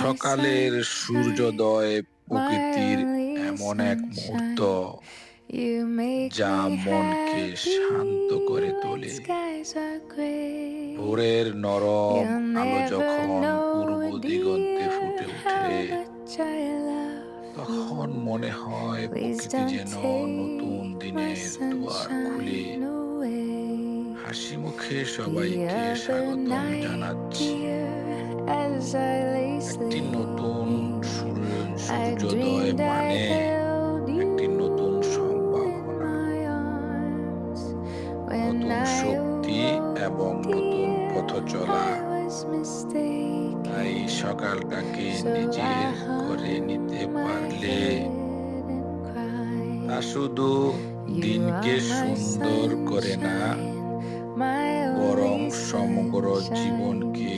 সকালের সূর্যোদয় প্রকৃতির এমন এক মুহূর্ত যা মনকে শান্ত করে তোলে। ভোরের নরম আলো যখন পূর্ব দিগন্তে ফুটে ওঠে তখন মনে হয় প্রকৃতি যেন নতুন দিনের দুয়ার খুলে। হাসি মুখে সবাইকে স্বাগতম জানাচ্ছি। একটি নতুন সূর্য- সূর্যোদয় মানে একটি নতুন সম্ভাবনা নতুন শক্তি এবং নতুন পথ চলা। তাই সকালটাকে নিজের করে নিতে পারলে তা শুধু দিনকে সুন্দর করে না বরং সমগ্র জীবনকে